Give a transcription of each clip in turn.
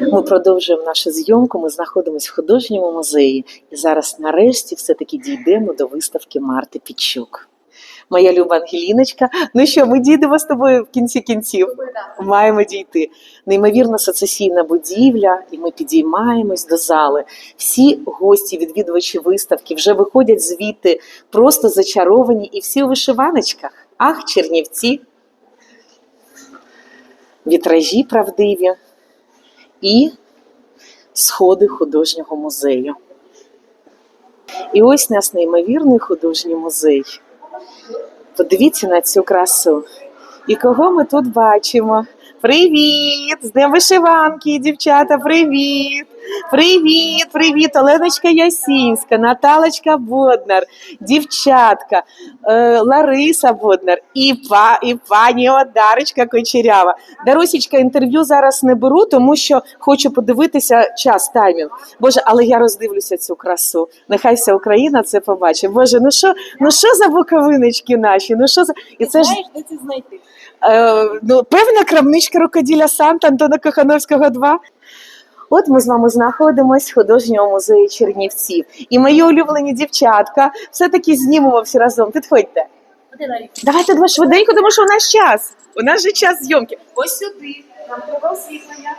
Ми продовжуємо нашу зйомку. Ми знаходимося в художньому музеї, і зараз, нарешті, все-таки дійдемо до виставки Марти Підчук. Моя люба Ангеліночка. Ну що, ми дійдемо з тобою в кінці кінців. Маємо дійти. Неймовірно сецесійна будівля, і ми підіймаємось до зали. Всі гості, відвідувачі виставки вже виходять звідти просто зачаровані, і всі у вишиваночках. Ах, чернівці, вітражі правдиві і сходи художнього музею. І ось наш неймовірний художній музей. Подивіться на цю красу. І кого ми тут бачимо? Привіт! З Днем вишиванки, дівчата! Привіт! Привіт, привіт! Оленочка Ясінська, Наталочка Боднар, дівчатка, е, Лариса Боднар і, па, і пані Одарочка Кочерява. Дарусічка, інтерв'ю зараз не беру, тому що хочу подивитися час таймінг. Боже, але я роздивлюся цю красу. Нехай вся Україна це побачить. Боже, ну що, ну що за буковиночки наші? Ну що за і це ж де це знайти? Е, ну, певна крамничка рукоділля Санта Антона Кохановського 2. От ми з вами знаходимось в художньому музеї Чернівців. І мої улюблені дівчатка все-таки знімемо всі разом. Підходьте. Давайте два швиденько, тому що у нас час. У нас же час зйомки. Ось сюди. Нам треба освітлення.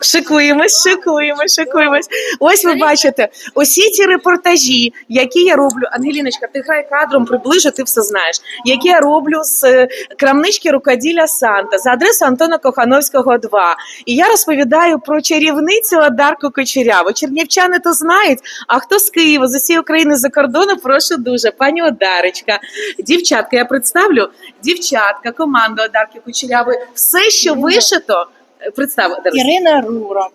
Шикуємось, шикуємось, шикуємось. Ось ви бачите, усі ці репортажі, які я роблю. Ангеліночка, ти грай кадром, приближу, ти все знаєш. Які я роблю з е, крамнички рукоділля Санта за адресою Антона Кохановського 2. І я розповідаю про чарівницю Одарку Кочеряву. Чернівчани то знають. А хто з Києва, з усієї України за кордону, прошу дуже, пані Одарочка. Дівчатка, я представлю дівчатка, команда Одарки Кучерявої. Все, що вишито. Е, Представ, Ірина Рурак,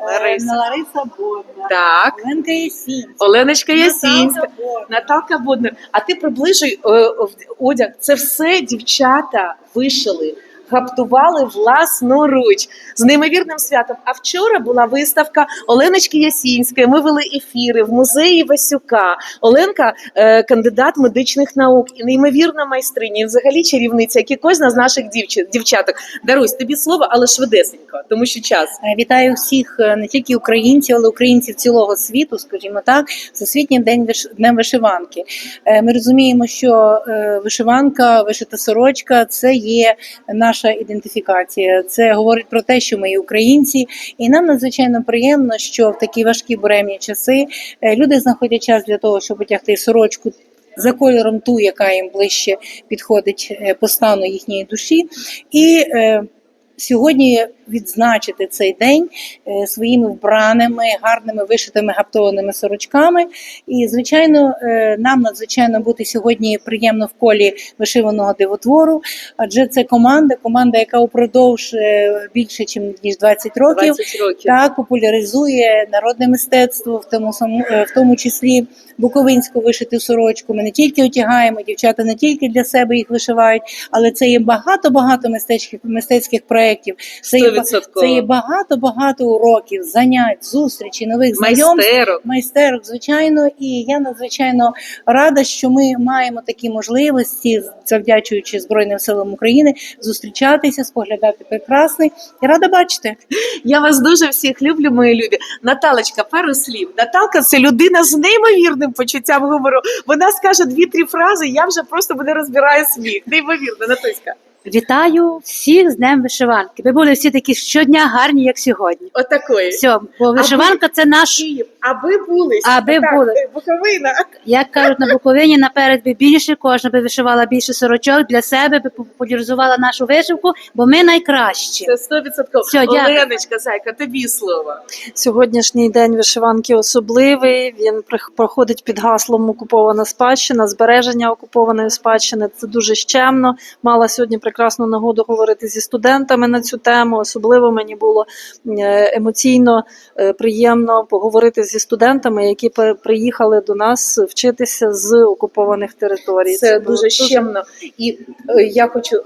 е, Лариса. Лариса Бодна, Так, Оленка Ясінська. Оленочка Ясінська, Наталка Бодна. А ти приближуй е, одяг. Це все дівчата вишили. Гаптували власноруч з неймовірним святом. А вчора була виставка Оленочки Ясінської. Ми вели ефіри в музеї Васюка. Оленка е, кандидат медичних наук і неймовірна майстриня, і взагалі чарівниця, як і кожна з наших дівчат, дівчаток. Дарусь тобі слово, але швидесенько, тому що час. Е, Вітаю всіх е, не тільки українців, але українців цілого світу, скажімо так, Всесвітнім день днем вишиванки. Ми розуміємо, що вишиванка, вишита сорочка це є наша ідентифікація. Це говорить про те, що ми українці, і нам надзвичайно приємно, що в такі важкі буремні часи е, люди знаходять час для того, щоб одягти сорочку. За кольором ту, яка їм ближче підходить е, по стану їхньої душі, і е, сьогодні відзначити цей день е, своїми вбраними, гарними вишитими гаптованими сорочками. І, звичайно, е, нам надзвичайно бути сьогодні приємно в колі вишиваного дивотвору, адже це команда, команда, яка упродовж е, більше ніж 20 років 20 років. так популяризує народне мистецтво, в тому в тому числі буковинську вишиту сорочку. Ми не тільки одягаємо, дівчата не тільки для себе їх вишивають, але це є багато багато мистецьких мистецьких проєктів. Це є, це є багато багато уроків, занять, зустрічей, нових знайомств. майстерок. Майстерок, звичайно, і я надзвичайно рада, що ми маємо такі можливості, завдячуючи Збройним силам України, зустрічатися, споглядати прекрасне. І рада бачити. Я вас дуже всіх люблю, мої любі. Наталочка, пару слів. Наталка це людина з неймовірним почуттям гумору. Вона скаже дві-три фрази, я вже просто мене розбираю сміх. Неймовірно, Натуська. Вітаю всіх з Днем вишиванки. Ви були всі такі щодня гарні, як сьогодні. Отакої. Все, бо вишиванка це наш, Київ, аби були. Аби Так, були. Буковина. як кажуть на Буковині, наперед би більше, кожна би вишивала більше сорочок для себе, би популяризувала нашу вишивку, бо ми найкращі. Це 100%. Оленочка, зайка, тобі слово. Сьогоднішній день вишиванки особливий. Він проходить під гаслом окупована спадщина, збереження окупованої спадщини. Це дуже щемно. Мала сьогодні прекрасну нагоду говорити зі студентами на цю тему. Особливо мені було е, емоційно е, приємно поговорити зі студентами, які приїхали до нас вчитися з окупованих територій. Це дуже щемно. І е, я хочу,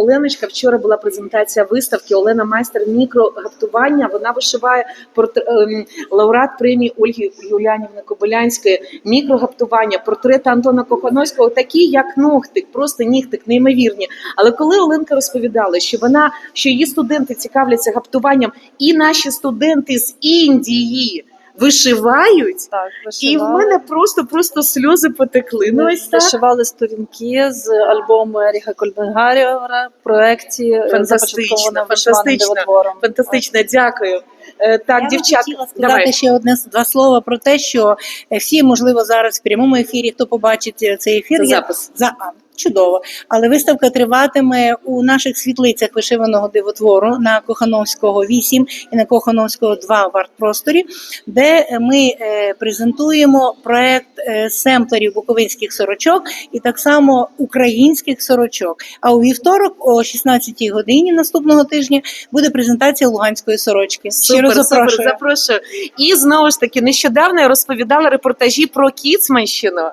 Оленочка, вчора була презентація виставки. Олена майстер мікрогаптування. Вона вишиває портр... ем, лауреат премії Ольги Юлянівни Кобилянської. Мікрогаптування, портрети Антона Кохановського, такі як ногтик, просто нігтик, неймовірні. Але коли Оленка розповідала, що вона, що її студенти цікавляться гаптуванням, і наші студенти з Індії вишивають. Так, І в мене просто просто сльози потекли. Ну ось так. вишивали сторінки з альбому Еріха Кольбенгаріора в проєкті е, Фантастично, фантастично. Фантастично, дякую. Е, Так, Я би дівчата, хотіла сказати давай. ще одне два слова про те, що е, всі, можливо, зараз в прямому ефірі, хто побачить цей ефір, Це запис. за чудово. Але виставка триватиме у наших світлицях вишиваного дивотвору на Кохановського 8 і на Кохановського 2 в арт-просторі, де ми е, презентуємо проект е, семплерів буковинських сорочок і так само українських сорочок. А у вівторок о 16-й годині наступного тижня буде презентація луганської сорочки. Щиро запрошую. супер, запрошую. І знову ж таки, нещодавно я розповідала репортажі про Кіцманщину.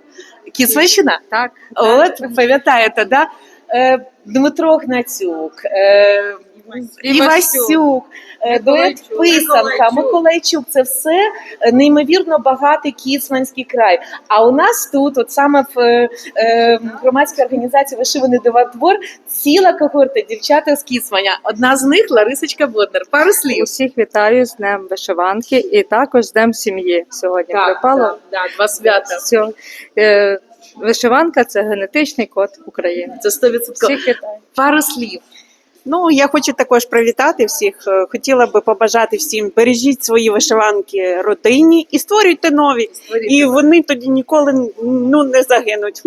Кіцманщина? Так. От, пам'ятаєте, да? Е, Дмитро Гнацюк, е, Івасюк, е, дует Писанка, Миколайчук. Це все неймовірно багатий кіцманський край. А у нас тут, от саме в е, е, громадській організації Вишиваний дивотвор, ціла когорта дівчата з Кіцманя. Одна з них Ларисочка Боднар. Пару слів. Усіх вітаю з Днем вишиванки і також з Днем сім'ї сьогодні припало. так, так, два свята. Все. Вишиванка це генетичний код України. Це 100%. Всіх вітаю. Пару слів. Ну, я хочу також привітати всіх. Е, Хотіла би побажати всім бережіть свої вишиванки родині і створюйте нові. І вони тоді ніколи ну, не загинуть.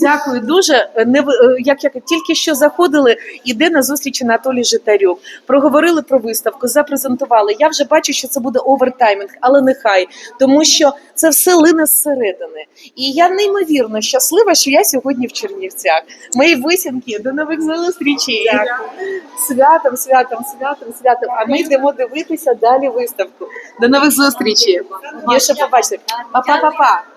Дякую дуже. Не ви- е, як як тільки що заходили, іде на зустріч Анатолій Житарюк. Проговорили про виставку, запрезентували. Я вже бачу, що це буде овертаймінг, але нехай, тому що це все лине зсередини. І я неймовірно щаслива, що я сьогодні в Чернівцях. Мої висінки, до нових зустрічей. Святом, святом, святом, святом. А ми йдемо дивитися далі виставку. До нових зустрічей. Я ще побачите. Па-па-па-па.